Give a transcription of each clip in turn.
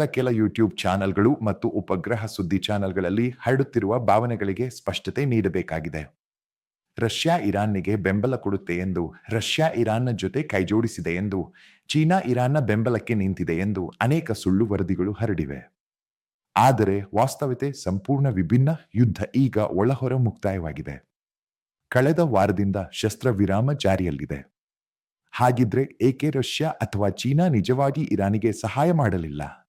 ವಿಶ್ವದ ಕೆಲ ಯೂಟ್ಯೂಬ್ ಚಾನೆಲ್ಗಳು ಮತ್ತು ಉಪಗ್ರಹ ಸುದ್ದಿ ಚಾನೆಲ್ಗಳಲ್ಲಿ ಹರಡುತ್ತಿರುವ ಭಾವನೆಗಳಿಗೆ ಸ್ಪಷ್ಟತೆ ನೀಡಬೇಕಾಗಿದೆ. ರಷ್ಯಾ ಇರಾನ್ನಿಗೆ ಬೆಂಬಲ ಕೊಡುತ್ತೆ ಎಂದು, ರಷ್ಯಾ ಇರಾನ್ನ ಜೊತೆ ಕೈಜೋಡಿಸಿದೆ ಎಂದು, ಚೀನಾ ಇರಾನ್ನ ಬೆಂಬಲಕ್ಕೆ ನಿಂತಿದೆ ಎಂದು ಅನೇಕ ಸುಳ್ಳು ವರದಿಗಳು ಹರಡಿವೆ. ಆದರೆ ವಾಸ್ತವತೆ ಸಂಪೂರ್ಣ ವಿಭಿನ್ನ ಯುದ್ಧ ಈಗ ಒಳಹೊರ ಮುಕ್ತಾಯವಾಗಿದೆ. ಕಳೆದ ವಾರದಿಂದ ಶಸ್ತ್ರ ವಿರಾಮ ಜಾರಿಯಲ್ಲಿದೆ. ಹಾಗಿದ್ರೆ ಏಕೆ ರಷ್ಯಾ ಅಥವಾ ಚೀನಾ ನಿಜವಾಗಿ ಇರಾನಿಗೆ ಸಹಾಯ ಮಾಡಲಿಲ್ಲ?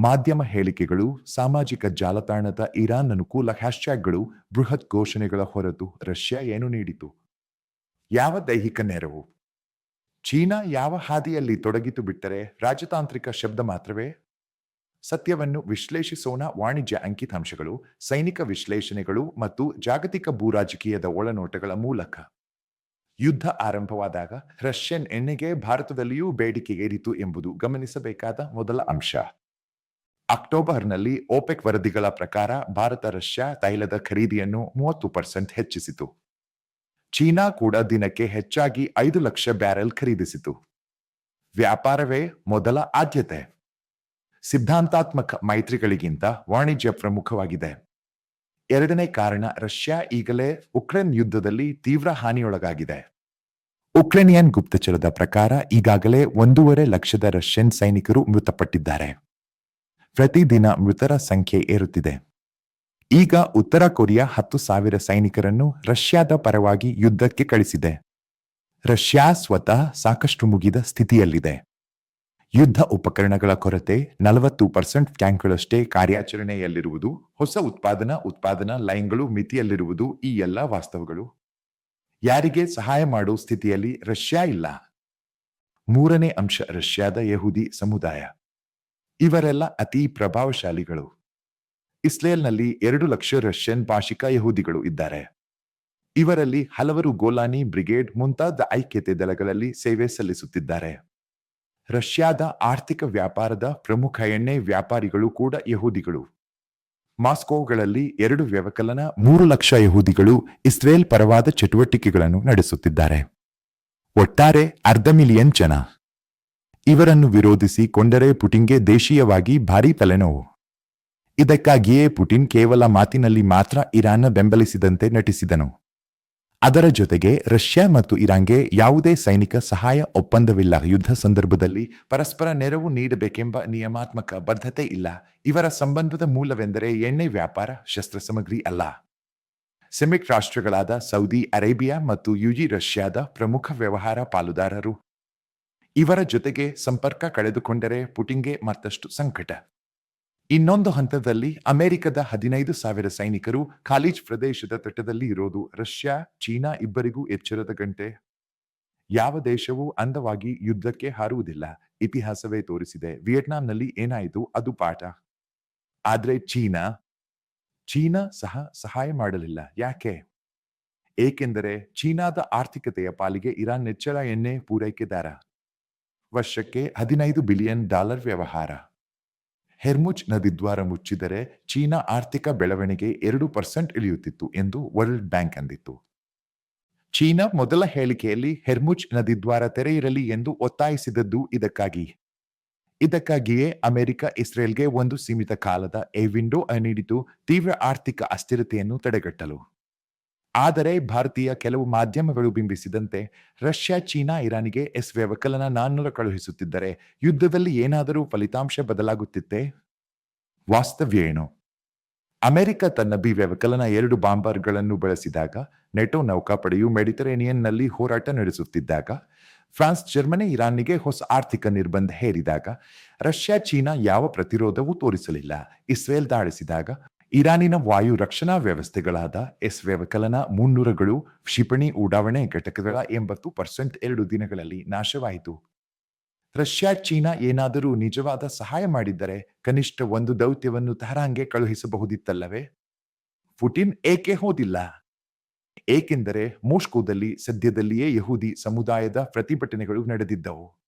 ಮಾಧ್ಯಮ ಹೇಳಿಕೆಗಳು, ಸಾಮಾಜಿಕ ಜಾಲತಾಣದ ಇರಾನ್ ಅನುಕೂಲ ಹ್ಯಾಶ್ಟ್ಯಾಗ್ಗಳು ಬೃಹತ್ ಘೋಷಣೆಗಳ ಹೊರತು ರಷ್ಯಾ ಏನು ನೀಡಿತು? ಯಾವ ದೈಹಿಕ ನೆರವು? ಚೀನಾ ಯಾವ ಹಾದಿಯಲ್ಲಿ ತೊಡಗಿತು ಬಿಟ್ಟರೆ ರಾಜತಾಂತ್ರಿಕ ಶಬ್ದ ಮಾತ್ರವೇ? ಸತ್ಯವನ್ನು ವಿಶ್ಲೇಷಿಸೋಣ ವಾಣಿಜ್ಯ ಅಂಕಿತಾಂಶಗಳು, ಸೈನಿಕ ವಿಶ್ಲೇಷಣೆಗಳು ಮತ್ತು ಜಾಗತಿಕ ಭೂರಾಜಕೀಯದ ಒಳನೋಟಗಳ ಮೂಲಕ. ಯುದ್ಧ ಆರಂಭವಾದಾಗ ರಷ್ಯನ್ ಎಣ್ಣೆಗೆ ಭಾರತದಲ್ಲಿಯೂ ಬೇಡಿಕೆ ಏರಿತು ಎಂಬುದು ಗಮನಿಸಬೇಕಾದ ಮೊದಲ ಅಂಶ. ಅಕ್ಟೋಬರ್ನಲ್ಲಿ ಓಪೆಕ್ ವರದಿಗಳ ಪ್ರಕಾರ ಭಾರತ, ರಷ್ಯಾ ತೈಲದ ಖರೀದಿಯನ್ನು ಮೂವತ್ತು ಪರ್ಸೆಂಟ್ ಹೆಚ್ಚಿಸಿತು. ಚೀನಾ ಕೂಡ ದಿನಕ್ಕೆ ಹೆಚ್ಚಾಗಿ ಐದು ಲಕ್ಷ ಬ್ಯಾರೆಲ್ ಖರೀದಿಸಿತು. ವ್ಯಾಪಾರವೇ ಮೊದಲ ಆದ್ಯತೆ. ಸಿದ್ಧಾಂತಾತ್ಮಕ ಮೈತ್ರಿಗಳಿಗಿಂತ ವಾಣಿಜ್ಯ ಪ್ರಮುಖವಾಗಿದೆ. ಎರಡನೇ ಕಾರಣ ರಷ್ಯಾ ಈಗಲೇ ಉಕ್ರೇನ್ ಯುದ್ಧದಲ್ಲಿ ತೀವ್ರ ಹಾನಿಯೊಳಗಾಗಿದೆ. ಉಕ್ರೇನಿಯನ್ ಗುಪ್ತಚರದ ಪ್ರಕಾರ ಈಗಾಗಲೇ ಒಂದೂವರೆ ಲಕ್ಷದ ರಷ್ಯನ್ ಸೈನಿಕರು ಮೃತಪಟ್ಟಿದ್ದಾರೆ. ಪ್ರತಿದಿನ ಮೃತರ ಸಂಖ್ಯೆ ಏರುತ್ತಿದೆ. ಈಗ ಉತ್ತರ ಕೊರಿಯಾ ಹತ್ತು ಸಾವಿರ ಸೈನಿಕರನ್ನು ರಷ್ಯಾದ ಪರವಾಗಿ ಯುದ್ಧಕ್ಕೆ ಕಳಿಸಿದೆ. ರಷ್ಯಾ ಸ್ವತಃ ಸಾಕಷ್ಟು ಮುಗಿದ ಸ್ಥಿತಿಯಲ್ಲಿದೆ. ಯುದ್ಧ ಉಪಕರಣಗಳ ಕೊರತೆ ನಲವತ್ತು ಪರ್ಸೆಂಟ್ ಟ್ಯಾಂಕ್ಗಳಷ್ಟೇ ಕಾರ್ಯಾಚರಣೆಯಲ್ಲಿರುವುದು, ಹೊಸ ಉತ್ಪಾದನಾ ಉತ್ಪಾದನಾ ಲೈನ್ಗಳು ಮಿತಿಯಲ್ಲಿರುವುದು ಈ ಎಲ್ಲ ವಾಸ್ತವಗಳು. ಯಾರಿಗೆ ಸಹಾಯ ಮಾಡುವ ಸ್ಥಿತಿಯಲ್ಲಿ ರಷ್ಯಾ ಇಲ್ಲ. ಮೂರನೇ ಅಂಶ ರಷ್ಯಾದ ಯಹೂದಿ ಸಮುದಾಯ. ಇವರೆಲ್ಲ ಅತಿ ಪ್ರಭಾವಶಾಲಿಗಳು. ಇಸ್ರೇಲ್ನಲ್ಲಿ ಎರಡು ಲಕ್ಷ ರಷ್ಯನ್ ಭಾಷಿಕ ಯಹೂದಿಗಳು ಇದ್ದಾರೆ. ಇವರಲ್ಲಿ ಹಲವರು ಗೋಲಾನಿ ಬ್ರಿಗೇಡ್ ಮುಂತಾದ ಐಕ್ಯತೆ ದಳಗಳಲ್ಲಿ ಸೇವೆ ಸಲ್ಲಿಸುತ್ತಿದ್ದಾರೆ. ರಷ್ಯಾದ ಆರ್ಥಿಕ ವ್ಯಾಪಾರದ ಪ್ರಮುಖ ಎಣ್ಣೆ ವ್ಯಾಪಾರಿಗಳು ಕೂಡ ಯಹೂದಿಗಳು. ಮಾಸ್ಕೋಗಳಲ್ಲಿ ಎರಡು ವ್ಯವಕಲನ ಮೂರು ಲಕ್ಷ ಯಹೂದಿಗಳು ಇಸ್ರೇಲ್ ಪರವಾದ ಚಟುವಟಿಕೆಗಳನ್ನು ನಡೆಸುತ್ತಿದ್ದಾರೆ. ಒಟ್ಟಾರೆ ಅರ್ಧ ಮಿಲಿಯನ್ ಜನ. ಇವರನ್ನು ವಿರೋಧಿಸಿ ಕೊಂಡರೆ ಪುಟಿನ್ಗೆ ದೇಶೀಯವಾಗಿ ಭಾರೀ ತಲೆನೋವು. ಇದಕ್ಕಾಗಿಯೇ ಪುಟಿನ್ ಕೇವಲ ಮಾತಿನಲ್ಲಿ ಮಾತ್ರ ಇರಾನ್ನ ಬೆಂಬಲಿಸಿದಂತೆ ನಟಿಸಿದನು. ಅದರ ಜೊತೆಗೆ ರಷ್ಯಾ ಮತ್ತು ಇರಾನ್ಗೆ ಯಾವುದೇ ಸೈನಿಕ ಸಹಾಯ ಒಪ್ಪಂದವಿಲ್ಲ. ಯುದ್ಧ ಸಂದರ್ಭದಲ್ಲಿ ಪರಸ್ಪರ ನೆರವು ನೀಡಬೇಕೆಂಬ ನಿಯಮಾತ್ಮಕ ಬದ್ಧತೆ ಇಲ್ಲ. ಇವರ ಸಂಬಂಧದ ಮೂಲವೆಂದರೆ ಎಣ್ಣೆ ವ್ಯಾಪಾರ, ಶಸ್ತ್ರಸಾಮಗ್ರಿ ಅಲ್ಲ. ಸೆಮಿಕ್ ರಾಷ್ಟ್ರಗಳಾದ ಸೌದಿ ಅರೇಬಿಯಾ ಮತ್ತು ಯುಜಿ ರಷ್ಯಾದ ಪ್ರಮುಖ ವ್ಯವಹಾರ ಪಾಲುದಾರರು. ಇವರ ಜೊತೆಗೆ ಸಂಪರ್ಕ ಕಳೆದುಕೊಂಡರೆ ಪುಟಿಂಗೆ ಮತ್ತಷ್ಟು ಸಂಕಟ. ಇನ್ನೊಂದು ಹಂತದಲ್ಲಿ ಅಮೆರಿಕದ ಹದಿನೈದು ಸಾವಿರ ಸೈನಿಕರು ಖಾಲಿಜ್ ಪ್ರದೇಶದ ತಟದಲ್ಲಿ ಇರೋದು ರಷ್ಯಾ, ಚೀನಾ ಇಬ್ಬರಿಗೂ ಎಚ್ಚರದ ಗಂಟೆ. ಯಾವ ದೇಶವೂ ಅಂದವಾಗಿ ಯುದ್ಧಕ್ಕೆ ಹಾರುವುದಿಲ್ಲ. ಇತಿಹಾಸವೇ ತೋರಿಸಿದೆ. ವಿಯೆಟ್ನಾಂನಲ್ಲಿ ಏನಾಯಿತು ಅದು ಪಾಠ. ಆದರೆ ಚೀನಾ ಚೀನಾ ಸಹ ಸಹಾಯ ಮಾಡಲಿಲ್ಲ. ಯಾಕೆ? ಏಕೆಂದರೆ ಚೀನಾದ ಆರ್ಥಿಕತೆಯ ಪಾಲಿಗೆ ಇರಾನ್ ನೆಚ್ಚಳ ಎಣ್ಣೆ ಪೂರೈಕೆದಾರ. ವರ್ಷಕ್ಕೆ ಹದಿನೈದು ಬಿಲಿಯನ್ ಡಾಲರ್ ವ್ಯವಹಾರ. ಹೆರ್ಮುಚ್ ನದಿದ್ವಾರ ಮುಚ್ಚಿದರೆ ಚೀನಾ ಆರ್ಥಿಕ ಬೆಳವಣಿಗೆ ಎರಡು ಪರ್ಸೆಂಟ್ ಇಳಿಯುತ್ತಿತ್ತು ಎಂದು ವರ್ಲ್ಡ್ ಬ್ಯಾಂಕ್ ಅಂದಿತ್ತು. ಚೀನಾ ಮೊದಲ ಹೇಳಿಕೆಯಲ್ಲಿ ಹೆರ್ಮುಚ್ ನದಿದ್ವಾರ ತೆರೆಯಿರಲಿ ಎಂದು ಒತ್ತಾಯಿಸಿದದ್ದು ಇದಕ್ಕಾಗಿ. ಇದಕ್ಕಾಗಿಯೇ ಅಮೆರಿಕ ಇಸ್ರೇಲ್ಗೆ ಒಂದು ಸೀಮಿತ ಕಾಲದ ಎ ವಿಂಡೋ ನೀಡಿತು ತೀವ್ರ ಆರ್ಥಿಕ ಅಸ್ಥಿರತೆಯನ್ನು ತಡೆಗಟ್ಟಲು. ಆದರೆ ಭಾರತೀಯ ಕೆಲವು ಮಾಧ್ಯಮಗಳು ಬಿಂಬಿಸಿದಂತೆ ರಷ್ಯಾ, ಚೀನಾ, ಇರಾನಿಗೆ ಎಸ್ ವ್ಯವಕಲನ ನಾನ್ನೂರ ಕಳುಹಿಸುತ್ತಿದ್ದರೆ ಯುದ್ಧದಲ್ಲಿ ಏನಾದರೂ ಫಲಿತಾಂಶ ಬದಲಾಗುತ್ತಿತ್ತೆ? ವಾಸ್ತವ್ಯ ಏನು? ಅಮೆರಿಕ ತನ್ನ ಬಿ ವ್ಯವಕಲನ ಎರಡು ಬಾಂಬರ್ಗಳನ್ನು ಬಳಸಿದಾಗ, ನೆಟೋ ನೌಕಾಪಡೆಯು ಮೆಡಿಟರೇನಿಯನ್ನಲ್ಲಿ ಹೋರಾಟ ನಡೆಸುತ್ತಿದ್ದಾಗ, ಫ್ರಾನ್ಸ್, ಜರ್ಮನಿ ಇರಾನ್ನಿಗೆ ಹೊಸ ಆರ್ಥಿಕ ನಿರ್ಬಂಧ ಹೇರಿದಾಗ, ರಷ್ಯಾ, ಚೀನಾ ಯಾವ ಪ್ರತಿರೋಧವೂ ತೋರಿಸಲಿಲ್ಲ. ಇಸ್ರೇಲ್ ದಾಳಿಸಿದಾಗ ಇರಾನಿನ ವಾಯು ರಕ್ಷಣಾ ವ್ಯವಸ್ಥೆಗಳಾದ ಎಸ್ ವ್ಯವಕಲನ, ಮುನ್ನೂರಗಳು, ಕ್ಷಿಪಣಿ ಉಡಾವಣೆ ಘಟಕಗಳ ಎಂಬತ್ತು ಪರ್ಸೆಂಟ್ ಎರಡು ದಿನಗಳಲ್ಲಿ ನಾಶವಾಯಿತು. ರಷ್ಯಾ, ಚೀನಾ ಏನಾದರೂ ನಿಜವಾದ ಸಹಾಯ ಮಾಡಿದ್ದರೆ ಕನಿಷ್ಠ ಒಂದು ದೌತ್ಯವನ್ನು ತಹರಾಂಗೆ ಕಳುಹಿಸಬಹುದಿತ್ತಲ್ಲವೇ? ಪುಟಿನ್ ಏಕೆ ಹೋದಿಲ್ಲ? ಏಕೆಂದರೆ ಮೋಸ್ಕೋದಲ್ಲಿ ಸದ್ಯದಲ್ಲಿಯೇ ಯಹೂದಿ ಸಮುದಾಯದ ಪ್ರತಿಭಟನೆಗಳು ನಡೆದಿದ್ದವು.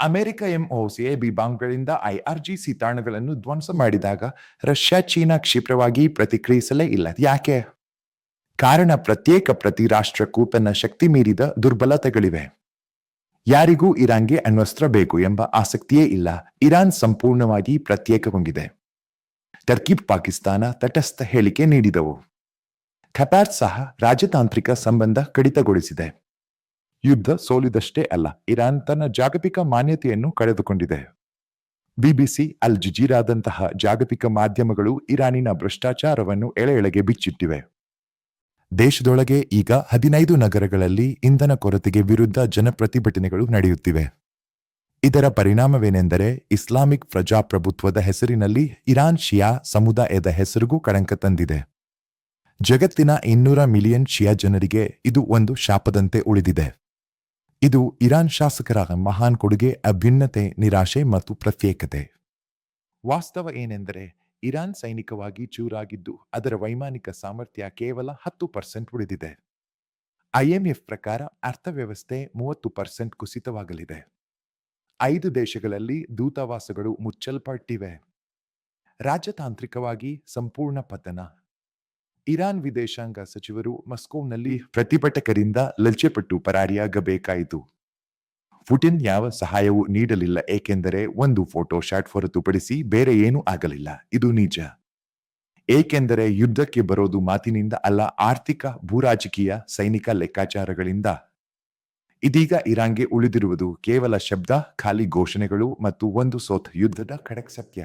ಅಮೆರಿಕ ಎಂಒಸಿಎಬಿ ಬಾಂಬ್ಗಳಿಂದ ಐಆರ್ಜಿಸಿ ತಾಣಗಳನ್ನು ಧ್ವಂಸ ಮಾಡಿದಾಗ ರಷ್ಯಾ ಚೀನಾ ಕ್ಷಿಪ್ರವಾಗಿ ಪ್ರತಿಕ್ರಿಯಿಸಲೇ ಇಲ್ಲ. ಯಾಕೆ? ಕಾರಣ ಪ್ರತ್ಯೇಕ ಪ್ರತಿ ರಾಷ್ಟ್ರಕ್ಕೂ ತನ್ನ ಶಕ್ತಿ ಮೀರಿದ ದುರ್ಬಲತೆಗಳಿವೆ. ಯಾರಿಗೂ ಇರಾನ್ಗೆ ಅಣ್ವಸ್ತ್ರ ಬೇಕು ಎಂಬ ಆಸಕ್ತಿಯೇ ಇಲ್ಲ. ಇರಾನ್ ಸಂಪೂರ್ಣವಾಗಿ ಪ್ರತ್ಯೇಕಗೊಂಡಿದೆ. ಟರ್ಕಿ, ಪಾಕಿಸ್ತಾನ ತಟಸ್ಥ ಹೇಳಿಕೆ ನೀಡಿದವು. ಖತಾರ್ ಸಹ ರಾಜತಾಂತ್ರಿಕ ಸಂಬಂಧ ಕಡಿತಗೊಳಿಸಿದೆ. ಯುದ್ಧ ಸೋಲಿದಷ್ಟೇ ಅಲ್ಲ, ಇರಾನ್ ತನ್ನ ಜಾಗತಿಕ ಮಾನ್ಯತೆಯನ್ನು ಕಳೆದುಕೊಂಡಿದೆ. ಬಿಬಿಸಿ, ಅಲ್ ಜಜೀರಾದಂತಹ ಜಾಗತಿಕ ಮಾಧ್ಯಮಗಳು ಇರಾನಿನ ಭ್ರಷ್ಟಾಚಾರವನ್ನು ಎಳೆ ಎಳೆಗೆ ಬಿಚ್ಚಿಟ್ಟಿವೆ. ದೇಶದೊಳಗೆ ಈಗ ಹದಿನೈದು ನಗರಗಳಲ್ಲಿ ಇಂಧನ ಕೊರತೆಗೆ ವಿರುದ್ಧ ಜನಪ್ರತಿಭಟನೆಗಳು ನಡೆಯುತ್ತಿವೆ. ಇದರ ಪರಿಣಾಮವೇನೆಂದರೆ ಇಸ್ಲಾಮಿಕ್ ಪ್ರಜಾಪ್ರಭುತ್ವದ ಹೆಸರಿನಲ್ಲಿ ಇರಾನ್ ಶಿಯಾ ಸಮುದಾಯದ ಹೆಸರಿಗೂ ಕಳಂಕ ತಂದಿದೆ. ಜಗತ್ತಿನ ಇನ್ನೂರ ಮಿಲಿಯನ್ ಶಿಯಾ ಜನರಿಗೆ ಇದು ಒಂದು ಶಾಪದಂತೆ ಉಳಿದಿದೆ. ಇದು ಇರಾನ್ ಶಾಸಕರ ಮಹಾನ್ ಕೊಡುಗೆ ಅಭ್ಯುನ್ನತೆ ನಿರಾಶೆ ಮತ್ತು ಪ್ರತ್ಯೇಕತೆ. ವಾಸ್ತವ ಏನೆಂದರೆ, ಇರಾನ್ ಸೈನಿಕವಾಗಿ ಚೂರಾಗಿದ್ದು, ಅದರ ವೈಮಾನಿಕ ಸಾಮರ್ಥ್ಯ ಕೇವಲ ಹತ್ತು ಪರ್ಸೆಂಟ್ ಉಳಿದಿದೆ. ಐಎಂಎಫ್ ಪ್ರಕಾರ ಅರ್ಥವ್ಯವಸ್ಥೆ ಮೂವತ್ತು ಪರ್ಸೆಂಟ್ ಕುಸಿತವಾಗಲಿದೆ. ಐದು ದೇಶಗಳಲ್ಲಿ ದೂತಾವಾಸಗಳು ಮುಚ್ಚಲ್ಪಟ್ಟಿವೆ. ರಾಜತಾಂತ್ರಿಕವಾಗಿ ಸಂಪೂರ್ಣ ಪತನ. ಇರಾನ್ ವಿದೇಶಾಂಗ ಸಚಿವರು ಮಸ್ಕೋವ್ನಲ್ಲಿ ಪ್ರತಿಭಟಕರಿಂದ ಲಜ್ಜೆಪಟ್ಟು ಪರಾರಿಯಾಗಬೇಕಾಯಿತು. ಪುಟಿನ್ ಯಾವ ಸಹಾಯವೂ ನೀಡಲಿಲ್ಲ, ಏಕೆಂದರೆ ಒಂದು ಫೋಟೋ ಶಾಟ್ ಹೊರತುಪಡಿಸಿ ಬೇರೆ ಏನೂ ಆಗಲಿಲ್ಲ. ಇದು ನಿಜ. ಏಕೆಂದರೆ ಯುದ್ಧಕ್ಕೆ ಬರೋದು ಮಾತಿನಿಂದ ಅಲ್ಲ, ಆರ್ಥಿಕ ಭೂರಾಜಕೀಯ ಸೈನಿಕ ಲೆಕ್ಕಾಚಾರಗಳಿಂದ. ಇದೀಗ ಇರಾನ್ಗೆ ಉಳಿದಿರುವುದು ಕೇವಲ ಶಬ್ದ, ಖಾಲಿ ಘೋಷಣೆಗಳು ಮತ್ತು ಒಂದು ಸೋತ್ ಯುದ್ಧದ ಖಡಕ್ ಸತ್ಯ.